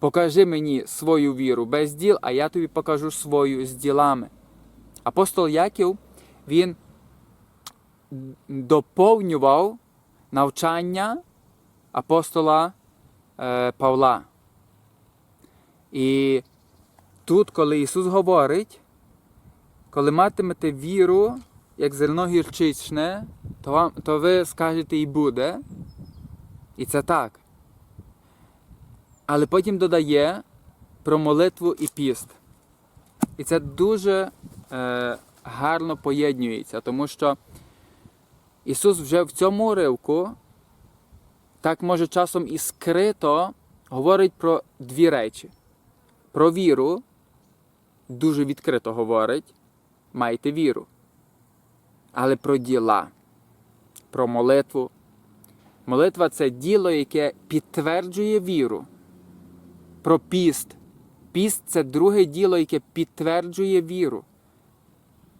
Покажи мені свою віру без діл, а я тобі покажу свою з ділами. Апостол Яків він доповнював навчання апостола е, Павла. І тут, коли Ісус говорить, коли матимете віру, як зерно гірчичне, то, вам, то ви скажете і буде. І це так. Але потім додає про молитву і піст. І це дуже е, гарно поєднюється, тому що Ісус вже в цьому уривку, так може часом і скрито, говорить про дві речі. Про віру, дуже відкрито говорить, майте віру. Але про діла, про молитву. Молитва це діло, яке підтверджує віру. Про піст. Піст це друге діло, яке підтверджує віру.